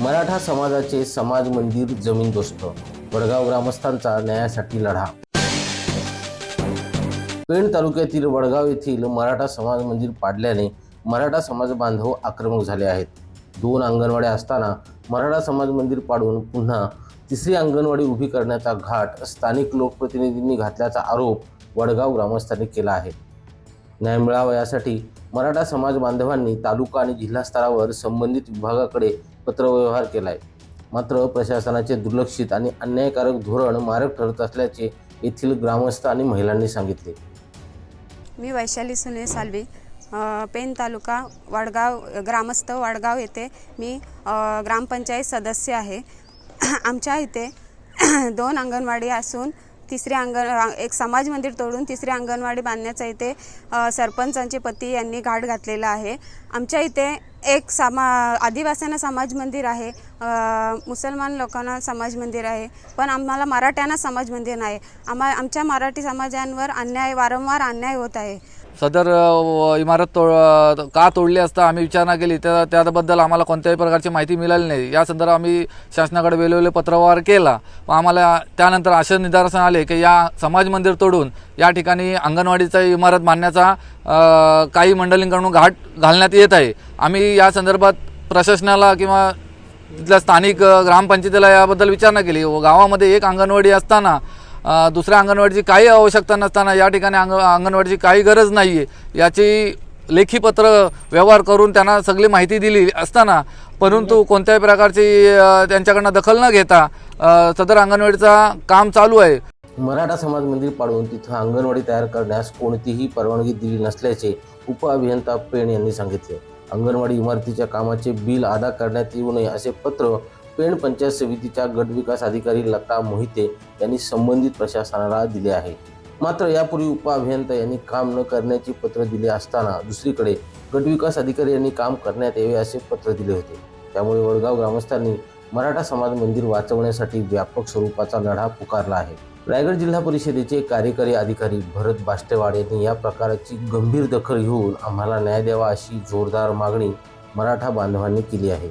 मराठा समाजाचे समाज मंदिर जमीन दोस्त वडगाव ग्रामस्थांचा न्यायासाठी लढा. पेण तालुक्यातील वडगाव येथील मराठा समाज मंदिर पाडल्याने मराठा समाज बांधव आक्रमक झाले आहेत. दोन अंगणवाड्या असताना मराठा समाज मंदिर पाडून पुन्हा तिसरी अंगणवाडी उभी करण्याचा घाट स्थानिक लोकप्रतिनिधींनी घातल्याचा आरोप वडगाव ग्रामस्थांनी केला आहे. न्याय मिळावा यासाठी मराठा समाज बांधवांनी तालुका आणि जिल्हा स्तरावर संबंधित विभागाकडे पत्रव्यवहार केला आहे मात्र प्रशासनाचे दुर्लक्षित आणि अन्यायकारक धोरण मारक ठरत असल्याचे येथील ग्रामस्थ आणि महिलांनी सांगितले. मी वैशाली सुने सालवी पेन तालुका वाडगाव ग्रामस्थ वाडगाव येथे मी ग्रामपंचायत सदस्य आहे. आमच्या इथे दोन अंगणवाडी असून तिसरे अंगण एक समाज मंदिर तोडून तिसरे अंगणवाडी बांधण्याचा इथे सरपंचांचे पती यांनी घाट घातलेला आहे. आमच्या इथे एक समा आदिवासींना समाज मंदिर आहे मुसलमान लोकांना समाज मंदिर आहे पण आम्हाला मराठ्यांना समाज मंदिर नाही. आम्हा आमच्या मराठी समाजांवर अन्याय वारंवार अन्याय होत आहे. सदर इमारत तोड का तोडली असता आम्ही विचारणा केली. त्या त्याबद्दल आम्हाला कोणत्याही प्रकारची माहिती मिळाली नाही. या संदर्भात आम्ही शासनाकडे वेळोवेळी पत्रव्यवहार केला पण आम्हाला त्यानंतर असे निदर्शन आले की या समाज मंदिर तोडून या ठिकाणी अंगणवाडीचा इमारत बांधण्याचा काही मंडळींकडून घाट घालण्यात येत आहे. आम्ही या संदर्भात प्रशासनाला किंवा तिथल्या स्थानिक ग्रामपंचायतीला याबद्दल विचारणा केली. व गावामध्ये एक अंगणवाडी असताना दुसऱ्या अंगणवाडीची काही आवश्यकता नसताना या ठिकाणी अंग अंगणवाडीची काही गरज नाही आहे याची लेखी पत्र व्यवहार करून त्यांना सगळी माहिती दिली असताना परंतु कोणत्याही प्रकारची त्यांच्याकडनं दखल न घेता सदर अंगणवाडीचा काम चालू आहे. मराठा समाज मंदिर पाडून तिथं अंगणवाडी तयार करण्यास कोणतीही परवानगी दिली नसल्याचे उपअभियंता पेण यांनी सांगितले. अंगणवाडी इमारतीच्या कामाचे बिल अदा करण्यात येऊ नये असे पत्र पेण पंचायत समितीच्या गटविकास अधिकारी लता मोहिते यांनी संबंधित प्रशासनाला दिले आहे. मात्र यापूर्वी उपअभियंता यांनी काम न करण्याचे पत्र दिले असताना दुसरीकडे गटविकास अधिकारी यांनी काम करण्यात यावे असे पत्र दिले होते. त्यामुळे वडगाव ग्रामस्थांनी मराठा समाज मंदिर वाचवण्यासाठी व्यापक स्वरूपाचा लढा पुकारला आहे. रायगड जिल्हा परिषदेचे कार्यकारी अधिकारी भरत बाष्टेवाड यांनी या प्रकाराची गंभीर दखल घेऊन आम्हाला न्याय द्यावा अशी जोरदार मागणी मराठा बांधवांनी केली आहे.